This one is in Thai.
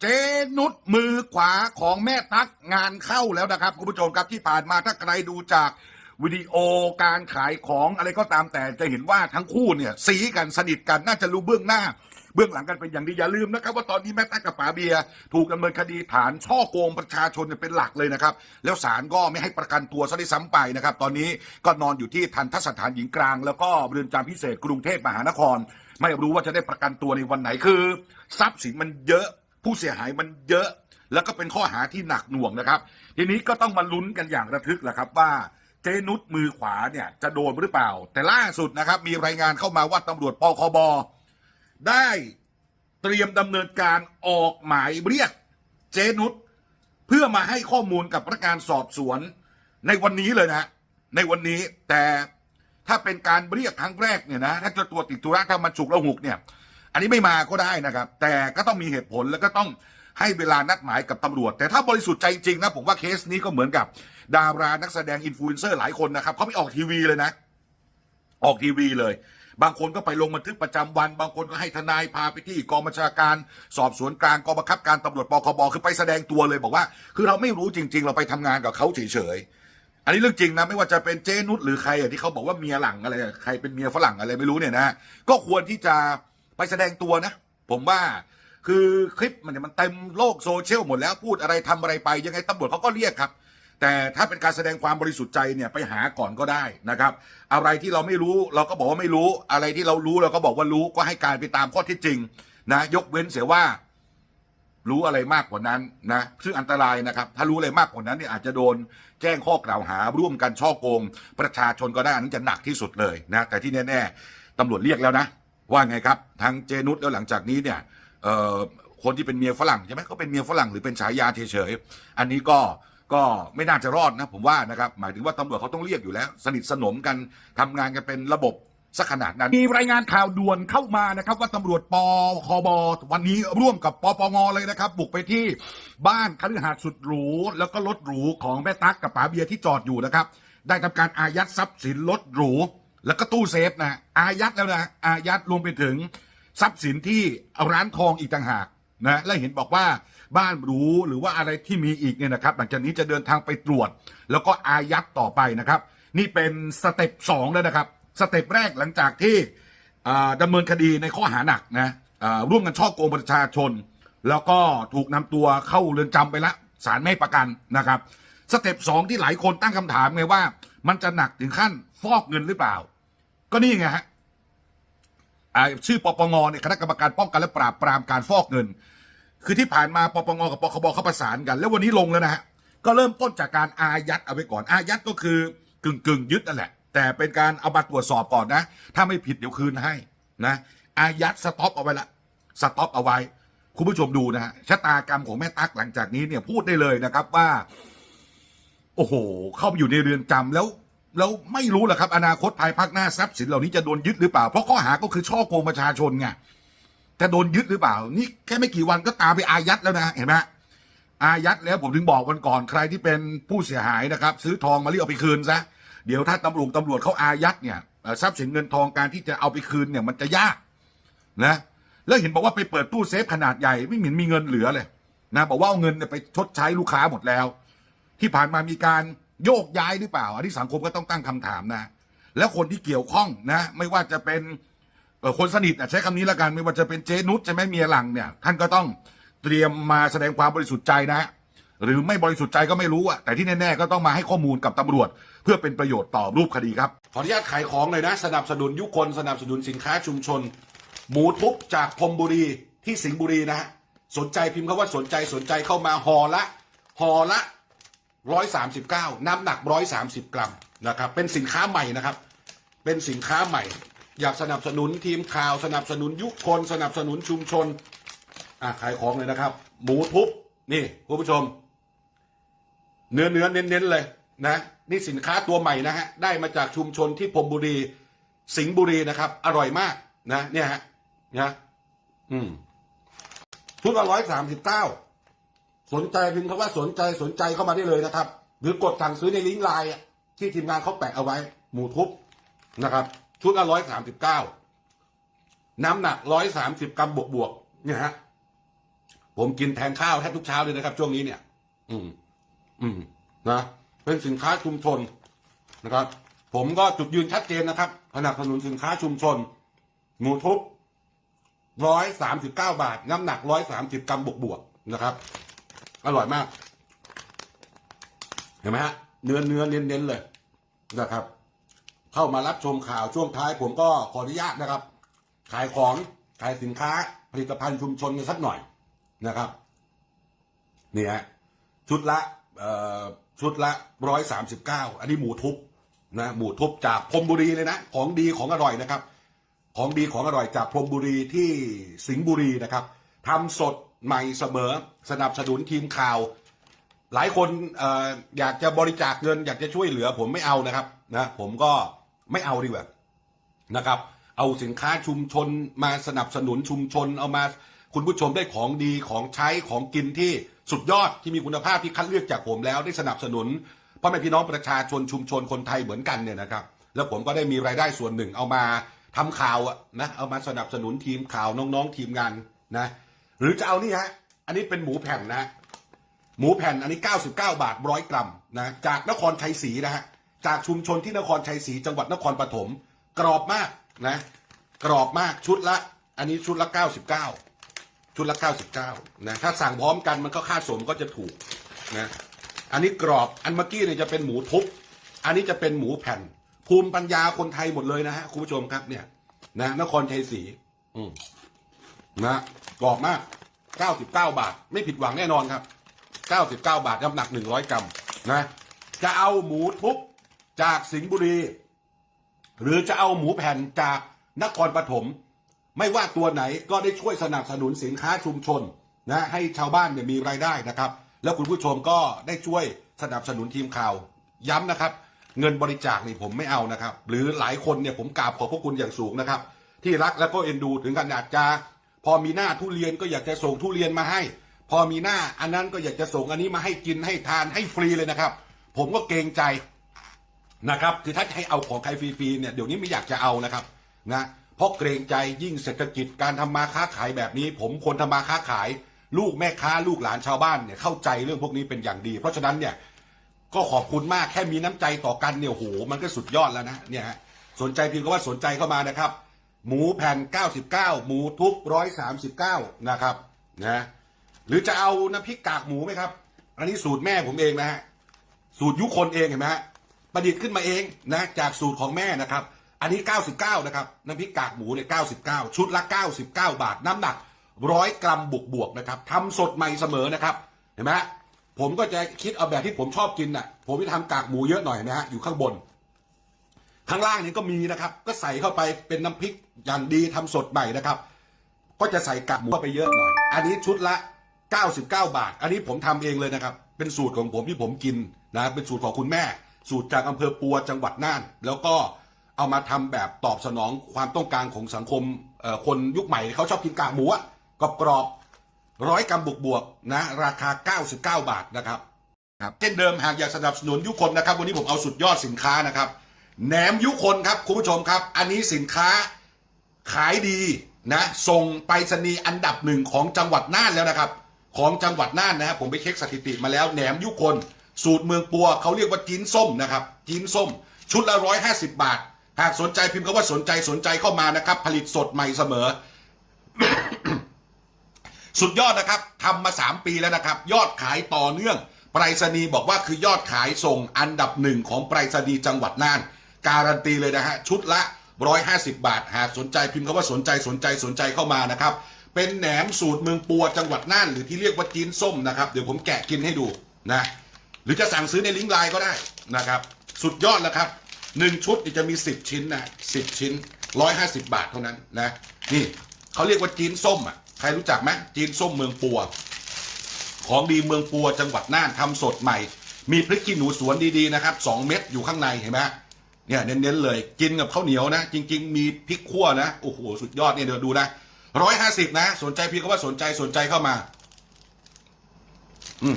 เจนุดมือขวาของแม่ตั๊กงานเข้าแล้วนะครับ คุณผู้ชมครับที่ผ่านมาถ้าใครดูจากวิดีโอการขายของอะไรก็ตามแต่จะเห็นว่าทั้งคู่เนี่ยสีกันสนิทกันน่าจะรู้เบื้องหน้า เบื้องหลังกันเป็นอย่างดีอย่าลืมนะครับ ว่าตอนนี้แม่ตั๊กกับป๋าเบียร์ถูกดำเนินคดีฐานช่อโกงประชาชนเนี่ยเป็นหลักเลยนะครับ แล้วศาลก็ไม่ให้ประกันตัวซะด้วยซ้ำไปนะครับ ตอนนี้ก็นอนอยู่ที่ทันทสถานหญิงกลาง แล้วก็เรือนจำพิเศษกรุงเทพมหานคร ไม่รู้ว่าจะได้ประกันตัวในวันไหนคือ ทรัพย์สินมันเยอะผู้เสียหายมันเยอะ แล้วก็เป็นข้อหาที่หนักหน่วงนะครับ ทีนี้ก็ต้องมาลุ้นกันอย่างระทึกแหละครับว่าเจนุชมือขวาเนี่ยจะโดนหรือเปล่า แต่ล่าสุดนะครับมีรายงานเข้ามาว่าตำรวจปคบ ได้เตรียมดำเนินการออกหมายเรียกเจนุชเพื่อมาให้ข้อมูลกับพนักงานสอบสวน ในวันนี้เลยนะในวันนี้แต่ถ้าเป็นการเรียกครั้งแรกเนี่ยนะถ้าจะตัวติดธุระถ้ามันฉุกละหุกเนี่ย อันนี้ไม่มาก็ได้นะครับ แต่ก็ต้องมีเหตุผลแล้วก็ต้องให้เวลานัดหมายกับตำรวจ แต่ถ้าบริสุทธิ์ใจจริงนะผมว่าเคสนี้ก็เหมือนกับ ดารานักแสดงอินฟลูเอนเซอร์หลายคนนะครับเขาไม่ออกทีวีเลยนะ ออกทีวีเลย บางคนก็ไปลงบันทึกประจำวัน บางคนก็ให้ทนายพาไปที่กองบัญชาการ สอบสวนกลางกองบังคับการตำรวจปคบคือไปแสดงตัวเลยบอกว่า คือเราไม่รู้จริง ๆ เราไปทำงานกับเขาเฉยๆอันนี้เรื่องจริงนะไม่ว่าจะเป็นเจนุชหรือใครที่เขาบอกว่าเมียหลังอะไรใครเป็นเมียฝรั่งอะไรไม่รู้เนี่ยนะก็ควรที่จะไปแสดงตัวนะ ผมว่าคือคลิปมันเนี่ยมันเต็มโลกโซเชียลหมดแล้วพูดอะไรทำอะไรไปยังไงตำรวจเขาก็เรียกครับ แต่ถ้าเป็นการแสดงความบริสุทธิ์ใจเนี่ยไปหาก่อนก็ได้นะครับ อะไรที่เราไม่รู้เราก็บอกว่าไม่รู้ อะไรที่เรารู้เราก็บอกว่ารู้ก็ให้การไปตามข้อเที่จริงนะยกเว้นเสียว่ารู้อะไรมากกว่านั้นนะซึ่งอันตรายนะครับ ถ้ารู้อะไรมากกว่านั้นเนี่ยอาจจะโดนแจ้งข้อกล่าวหาร่วมกันช่อโกง ประชาชนก็ได้อันนั้นจะหนักที่สุดเลยนะแต่ที่แน่ๆตำรวจเรียกแล้วนะ ว่าไงครับทางเจนุสแล้วหลังจากนี้เนี่ยคนที่เป็นเมียฝรั่งใช่ไหมเขาเป็นเมียฝรั่งหรือเป็นฉายาเฉยๆอันนี้ก็ ก็ไม่น่าจะรอดนะผมว่านะครับหมายถึงว่าตำรวจเขาต้องเรียกอยู่แล้ว สนิทสนมกันทำงานกันเป็นระบบสักขนาดนั้นมีรายงานข่าวด่วนเข้ามานะครับ ว่าตำรวจปคบวันนี้ร่วมกับปปงเลยนะครับ บุกไปที่บ้านคฤหาสน์สุดหรู แล้วก็รถหรูของแม่ตั๊กกับป๋าเบียร์ที่จอดอยู่นะครับ ได้ทำการอายัดทรัพย์สินรถหรู แล้วก็ตู้เซฟนะอายัดแล้วนะอายัดรวมไปถึงทรัพย์สินที่ร้านทองอีกต่างหากนะและเห็นบอกว่า บ้านหรูหรือว่าอะไรที่มีอีกเนี่ยนะครับ หลังจากนี้จะเดินทางไปตรวจ แล้วก็อายัดต่อไปนะครับ นี่เป็นสเต็ปสองแล้วนะครับสเต็ปแรกหลังจากที่อ่าดำเนินคดีในข้อหาหนักนะร่วมกันช่อโกงประชาชน แล้วก็ถูกนำตัวเข้าเรือนจำไปละศาลไม่ประกันนะครับ สเต็ปสองที่หลายคนตั้งคำถามไงว่า มันจะหนักถึงขั้นฟอกเงินหรือเปล่า ก็นี่ไงฮะชื่อปปงเนี่ยคณะกรรมการป้องกันและปราบปรามการฟอกเงิน คือที่ผ่านมาปปงกับปคบเขาประสานกัน แล้ววันนี้ลงแล้วนะฮะก็เริ่มต้นจากการอายัดเอาไว้ก่อนอายัดก็คือกึ่งกึ่งยึดนั่นแหละ แต่เป็นการเอามาตรวจสอบก่อนนะ ถ้าไม่ผิดเดี๋ยวคืนให้นะอายัดสต็อปเอาไว้ละสต็อปเอาไว้ คุณผู้ชมดูนะฮะชะตากรรมของแม่ตั๊กหลังจากนี้เนี่ยพูดได้เลยนะครับว่า โอ้โห เข้าไปอยู่ในเรือนจำแล้วแล้วไม่รู้แหละครับ อนาคตภายภาคหน้าทรัพย์สินเหล่านี้จะโดนยึดหรือเปล่า เพราะข้อหาก็คือช่อโกงประชาชนไง จะโดนยึดหรือเปล่า นี่แค่ไม่กี่วันก็ตามไปอายัดแล้วนะเห็นไหมอายัดแล้วผมถึงบอกวันก่อนใครที่เป็นผู้เสียหายนะครับ ซื้อทองมาเรียกเอาไปคืนซะเดี๋ยวถ้าตำรวจตำรวจเขาอายัดเนี่ยทรัพย์สินเงินทองการที่จะเอาไปคืนเนี่ยมันจะยากนะแล้วเห็นบอกว่าไปเปิดตู้เซฟขนาดใหญ่ไม่เหมือนมีเงินเหลือเลยนะบอกว่าเอาเงินไปชดใช้ลูกค้าหมดแล้ว ที่ผ่านมามีการโยกย้ายหรือเปล่าอันนี้สังคมก็ต้องตั้งคำถามนะ แล้วคนที่เกี่ยวข้องนะ ไม่ว่าจะเป็น คนสนิทอะใช้คำนี้ล้วกันไม่ว่าจะเป็นเจนุชใช่ไหมเมียหลังเนี่ยท่านก็ต้องเตรียมมาแสดงความบริสุทธิ์ใจนะหรือไม่บริสุทธิ์ใจก็ไม่รู้อะแต่ที่แน่ๆก็ต้องมาให้ข้อมูลกับตำรวจ เพื่อเป็นประโยชน์ต่อรูปคดีครับ ขออนุญาตขายของเลยนะ สนับสนุนยุคนสนับสนุนสินค้าชุมชน หมูทุบจากพรมบุรีที่สิงห์บุรีนะฮะสนใจพิมพ์คำว่าสนใจสนใจเข้ามาห่อละห่อละร้อยสามสิบเก้าน้ำหนักร้อยสามสิบกรัมนะครับเป็นสินค้าใหม่นะครับ เป็นสินค้าใหม่ อยากสนับสนุนทีมข่าวสนับสนุนยุคนสนับสนุนชุมชนอะขายของเลยนะครับ หมูทุบนี่คุณผู้ชม เนื้อเนื้อเน้นๆเลยนะนี่สินค้าตัวใหม่นะฮะได้มาจากชุมชนที่พรมบุรี สิงห์บุรีนะครับ อร่อยมากนะเนี่ยฮะนะอืมชุดละร้อยสามสิบเก้าสนใจพิมพ์คำว่าสนใจสนใจเข้ามาได้เลยนะครับ หรือกดสั่งซื้อในลิงก์ไลน์ที่ทีมงานเขาแปะเอาไว้ หมูทุบนะครับ ชุดละร้อยสามสิบเก้าน้ำหนักร้อยสามสิบกรัมบวกบวกเนี่ยฮะ ผมกินแทนข้าวแทบทุกเช้าเลยนะครับ ช่วงนี้เนี่ย อืม อืม นะ เป็นสินค้าชุมชนนะครับ ผมก็จุดยืนชัดเจนนะครับสนับสนุนสินค้าชุมชน หมูทุบร้อยสามสิบเก้าบาท น้ำหนักร้อยสามสิบกรัมบวกบวกนะครับ อร่อยมาก เห็นไหมฮะ เนื้อเนื้อเน้นเน้นๆเลยนะครับ เข้ามารับชมข่าวช่วงท้าย ผมก็ขออนุญาตนะครับ ขายของขายสินค้าผลิตภัณฑ์ชุมชนกันสักหน่อยนะครับนี่ฮะชุดละเอ่อชุดละร้อยสามสิบเก้าอันนี้หมูทุบนะหมูทุบจากพรมบุรีเลยนะ ของดีของอร่อยนะครับ ของดีของอร่อยจากพรมบุรีที่สิงห์บุรีนะครับทำสดใหม่เสมอ สนับสนุนทีมข่าว หลายคนอยากจะบริจาคเงิน อยากจะช่วยเหลือ ผมไม่เอานะครับนะผมก็ไม่เอาดีกว่านะครับ เอาสินค้าชุมชนมาสนับสนุนชุมชน เอามาคุณผู้ชมได้ของดีของใช้ของกินที่สุดยอดที่มีคุณภาพที่คัดเลือกจากผมแล้วได้สนับสนุนพ่อแม่พี่น้องประชาชนชุมชนคนไทยเหมือนกันเนี่ยนะครับ แล้วผมก็ได้มีรายได้ส่วนหนึ่งเอามาทำข่าวนะเอามาสนับสนุนทีมข่าวน้องๆทีมงานนะ หรือจะเอานี่ฮะอันนี้เป็นหมูแผ่นนะ หมูแผ่นอันนี้ 99 บาทร้อยกรัมนะจากนครชัยศรีนะฮะจากชุมชนที่นครชัยศรีจังหวัดนครปฐมกรอบมากนะกรอบมากชุดละ อันนี้ชุดละ 99 ชุดละ 99นะถ้าสั่งพร้อมกันมันก็ค่าส่งก็จะถูกนะอันนี้กรอบอันเมื่อกี้เนี่ยจะเป็นหมูทุบอันนี้จะเป็นหมูแผ่น ภูมิปัญญาคนไทยหมดเลยนะฮะคุณผู้ชมครับเนี่ยนะนครชัยศรีอืมนะกรอบมาก 99 บาท ไม่ผิดหวังแน่นอนครับ 99 บาทน้ำหนัก 100 กรัมนะจะเอาหมูทุบจากสิงห์บุรี หรือจะเอาหมูแผ่นจากนครปฐมไม่ว่าตัวไหนก็ได้ช่วยสนับสนุนสินค้าชุมชนนะให้ชาวบ้านเนี่ยมีรายได้นะครับ แล้วคุณผู้ชมก็ได้ช่วยสนับสนุนทีมข่าว ย้ำนะครับ เงินบริจาคนี่ผมไม่เอานะครับ หรือหลายคนเนี่ยผมกราบขอบพระคุณอย่างสูงนะครับ ที่รักแล้วก็เอ็นดูถึงขนาดจะพอมีหน้าทุเรียนก็อยากจะส่งทุเรียนมาให้ พอมีหน้าอันนั้นก็อยากจะส่งอันนี้มาให้กินให้ทานให้ฟรีเลยนะครับ ผมก็เกรงใจนะครับ คือถ้าจะให้เอาของใครฟรีๆเนี่ยเดี๋ยวนี้ไม่อยากจะเอานะครับนะเพราะเกรงใจยิ่งเศรษฐกิจการทำมาค้าขายแบบนี้ ผมคนทำมาค้าขาย ลูกแม่ค้าลูกหลานชาวบ้านเนี่ยเข้าใจเรื่องพวกนี้เป็นอย่างดี เพราะฉะนั้นเนี่ยก็ขอบคุณมากแค่มีน้ำใจต่อกันเนี่ยโหมันก็สุดยอดแล้วนะเนี่ยสนใจเพียงก็ว่าสนใจเข้ามานะครับ หมูแผ่น 99 หมูทุบ139 นะครับนะ หรือจะเอาน้ำพริกกากหมูไหมครับ อันนี้สูตรแม่ผมเองนะฮะสูตรยุคนเองเห็นไหมฮะประดิษฐ์ขึ้นมาเองนะจากสูตรของแม่นะครับ อันนี้ 99 นะครับน้ำพริกกากหมูเนี่ย99 ชุดละ 99 บาทน้ำหนักร้อยกรัมบวกบวกนะครับทำสดใหม่เสมอนะครับ เห็นไหมผมก็จะคิดเอาแบบที่ผมชอบกินน่ะ ผมจะทำกากหมูเยอะหน่อยนะฮะอยู่ข้างบน ข้างล่างนี้ก็มีนะครับ ก็ใส่เข้าไปเป็นน้ำพริกอย่างดีทำสดใหม่นะครับ ก็จะใส่กากหมูไปเยอะหน่อย อันนี้ชุดละ 99 บาท อันนี้ผมทำเองเลยนะครับ เป็นสูตรของผมที่ผมกินนะเป็นสูตรของคุณแม่ สูตรจากอำเภอปัวจังหวัดน่าน แล้วก็เอามาทำแบบตอบสนองความต้องการของสังคมคนยุคใหม่เขาชอบกินกากหมูกรอบกรอบร้อยกรัมบวกบวกนะราคา 99 บาทนะครับครับเช่นเดิมหากอยากสนับสนุนยุคนนะครับ วันนี้ผมเอาสุดยอดสินค้านะครับแหนมยุคนครับคุณผู้ชมครับ อันนี้สินค้าขายดีนะส่งไปรษณีย์อันดับหนึ่งของจังหวัดน่านแล้วนะครับ ของจังหวัดน่านนะครับผมไปเช็คสถิติมาแล้วแหนมยุคน สูตรเมืองปัวเขาเรียกว่าจีนส้มนะครับจีนส้ม ชุดละร้อยห้าสิบบาท หากสนใจพิมพ์คำว่าสนใจสนใจเข้ามานะครับ ผลิตสดใหม่เสมอ สุดยอดนะครับทำมา3ปีแล้วนะครับ ยอดขายต่อเนื่องไปรษณีย์บอกว่าคือยอดขายส่งอันดับหนึ่งของไปรษณีย์จังหวัดน่าน การันตีเลยนะฮะชุดละ 150 บาท หากสนใจพิมพ์คำว่าสนใจสนใจสนใจเข้ามานะครับ เป็นแหนมสูตรเมืองปัวจังหวัดน่านหรือที่เรียกว่าจีนส้มนะครับ เดี๋ยวผมแกะกินให้ดูนะ หรือจะสั่งซื้อในลิงก์ไลน์ก็ได้นะครับ สุดยอดแล้วครับหนึ่งชุดจะมี 10 ชิ้นนะ10 ชิ้น 150 บาทเท่านั้นนะนี่เขาเรียกว่าจีนส้มอะใครรู้จักไหมจีนส้มเมืองปัว ของดีเมืองปัวจังหวัดน่านทำสดใหม่ มีพริกขี้หนูสวนดีๆนะครับสองเม็ดอยู่ข้างในเห็นไหมเนี่ยเน้นๆเลย กินกับข้าวเหนียวนะ จริง ๆ มีพริกขั่วนะโอ้โหสุดยอดเนี่ยเดี๋ยวดูนะ ร้อยห้าสิบนะ สนใจพี่ก็ว่าสนใจสนใจเข้ามา อืม